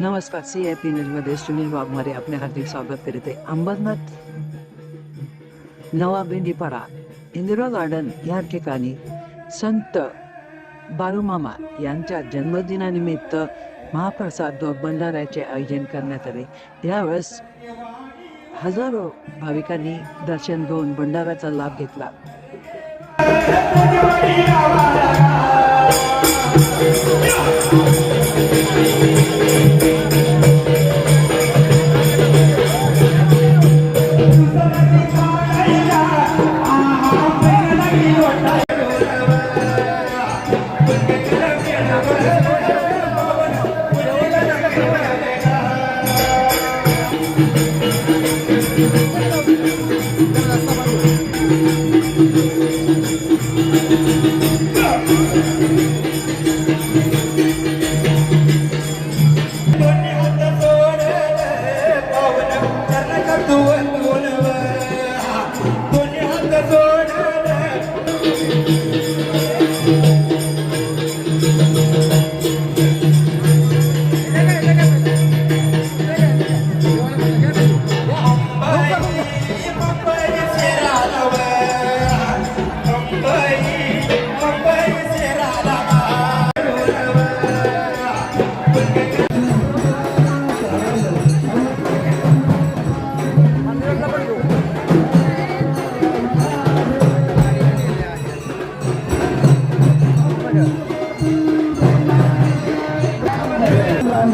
नमस्कार C I P न्यूजमध्ये सुनील वाघमारे आपले हार्दिक स्वागत करीत आहे. अंबरनाथ नवा बेंडीपाडा इंदिरा गार्डन या ठिकाणी संत बारूमामा यांच्या जन्मदिनानिमित्त महाप्रसाद व भंडाऱ्याचे आयोजन करण्यात आले. यावेळेस हजारो भाविकांनी दर्शन घेऊन भंडाऱ्याचा लाभ घेतला.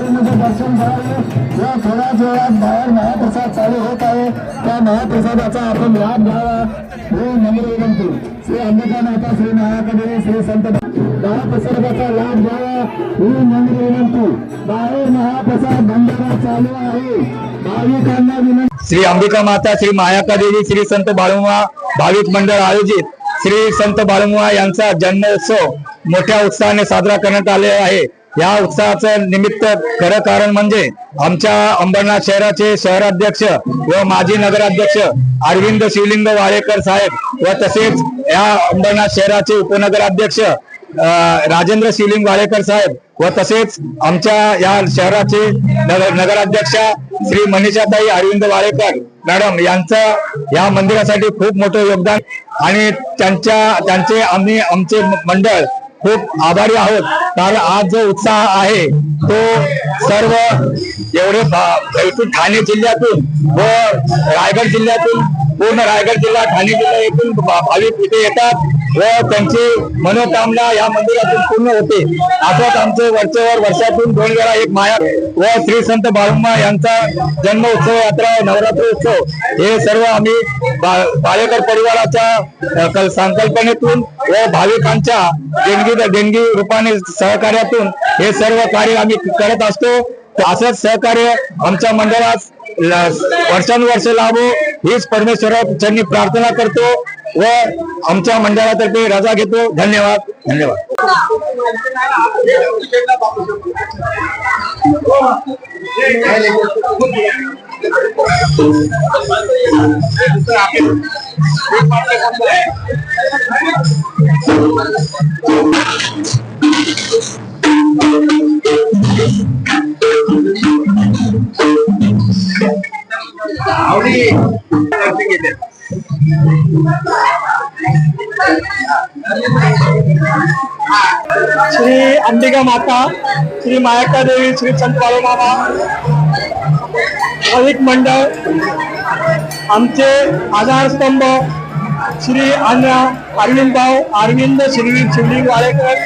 रांगेमध्ये दर्शन घ्यावे या थोड्याच वेळात बाहेर महाप्रसाद चालू होत आहे. त्या महाप्रसादाचा आपण लाभ घ्यावा. हे नम्र विनंती श्री अंबिकानाथा श्री महाकदेवी श्री संत महाप्रसादाचा लाभ घ्यावा. ही नम्र विनंती बाहेर महाप्रसाद भंडारा चालू आहे. भाविकांना विनंती श्री अंबिका माता श्री मायाका देवी श्री संत बाळुमा भाविक मंडळ आयोजित श्री संत बाळुमा यांचा जन्मोत्सव मोठ्या उत्साहाने साजरा करण्यात आले आहे. या उत्सवाचं निमित्त खरं कारण म्हणजे आमच्या अंबरनाथ शहराचे शहराध्यक्ष व माजी नगराध्यक्ष अरविंद शिवलिंग वाळेकर साहेब व तसेच या अंबरनाथ शहराचे उपनगराध्यक्ष राजेंद्र शिवलिंग वाळेकर साहेब व तसेच आमच्या या शहराचे नगर नगराध्यक्षा श्री मनीषाताई अरविंद वाळेकर मॅडम यांचं या मंदिरासाठी खूप मोठं योगदान आणि त्यांच्या त्यांचे आम्ही आमचे मंडळ खूप आभारी आहोत. कारण आज जो उत्साह आहे तो सर्व एवढे भा- ठाणे जिल्ह्यातून व रायगड जिल्ह्यातून पूर्ण रायगड जिल्हा ठाणे जिल्हा येथून भाविक इथे येतात. व त्यांची मनोकामना या मंदिरातून पूर्ण होते. असंच आमचं वरचेवर वर्षातून दोन वेळा एक माया व श्री संत बाळुंबा यांचा जन्म उत्सव यात्रा नवरात्र उत्सव हे सर्व आम्ही बाळेकर परिवाराच्या संकल्पनेतून व भाविकांच्या देणगी देणगी रूपाने सहकार्यातून हे सर्व कार्य आम्ही करत असतो. असंच सहकार्य आमच्या मंडळास वर्षानुवर्ष लाभो हीच परमेश्वराच्यांनी प्रार्थना करतो. व आमच्या मंडळातर्फे रजा घेतो. धन्यवाद. धन्यवाद. श्री अंबिका माता श्री मायका देवी श्री संत बाळूमामा भाविक मंडळ आमचे आधारस्तंभ श्री अण्णा अरविंद भाऊ अरविंद श्री शिवलिंग वाळेकर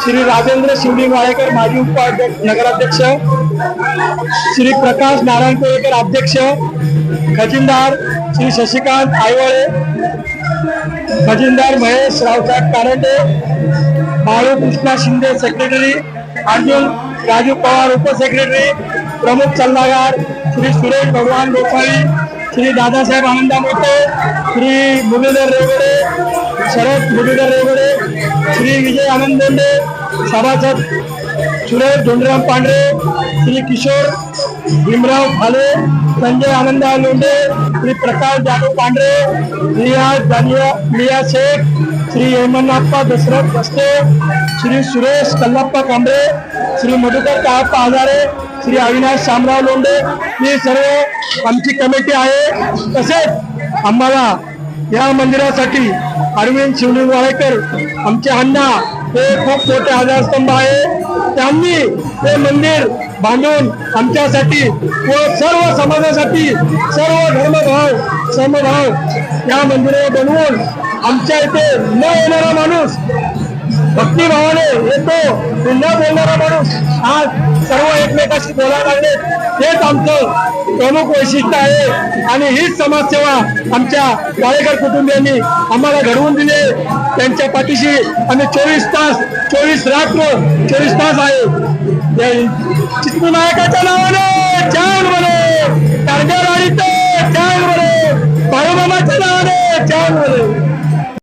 श्री राजेंद्र शिवलिंग वाळेकर माजी उपाध्यक्ष नगराध्यक्ष श्री प्रकाश नारायण कोळेकर अध्यक्ष खजिनदार श्री शशिकांत आयवळे खजिनदार महेश रावसाहेब कारंडे बाळूकृष्णा शिंदे सेक्रेटरी अर्जुन राजू पवार उपसेक्रेटरी प्रमुख सल्लागार श्री सुरेश भगवान गोपाळी श्री दादासाहेब आनंदा मोठे श्री मुरलीधर रेवडे शरद मुरलीधर रेवडे श्री विजय आनंद दोंडे सभासद सुरेश धोंडराम पांढरे श्री किशोर भीमराव भाले संजय आनंदा लोंढे श्री प्रकाश जाधव पांढरे रियाज दानिया मिया शेख श्री हेमनाप्पा दशरथ बस्ते श्री सुरेश कल्लप्पा कांबळे श्री मधुकर काळप्पा आजारे श्री अविनाश शामराव लोंढे ही सर्व आमची कमिटी आहे. तसेच आम्हाला या मंदिरासाठी अरविंद शिवलिंग वाळेकर आमचे अण्णा हे खूप मोठे आधारस्तंभ आहे. त्यांनी हे मंदिर बांधून आमच्यासाठी व सर्व समाजासाठी सर्व धर्मभाव समभाव या मंदिरे बनवून आमच्या इथे न येणारा माणूस भक्तिभावाने येतो. पुन्हा बोलणारा माणूस आज सर्व एकमेकाशी बोलायला लागले हेच आमचं प्रमुख वैशिष्ट्य आहे. आणि हीच समाजसेवा आमच्या वाळेकर कुटुंबियांनी आम्हाला घडवून दिली. त्यांच्या पाठीशी आम्ही चोवीस तास चोवीस रात्र चोवीस तास आहे. चित्रनायकाच्या नायकाच्या नावाने चांद बने. कारगर आणि चांद बने. बाळूमामाच्या नावाने चांद बने.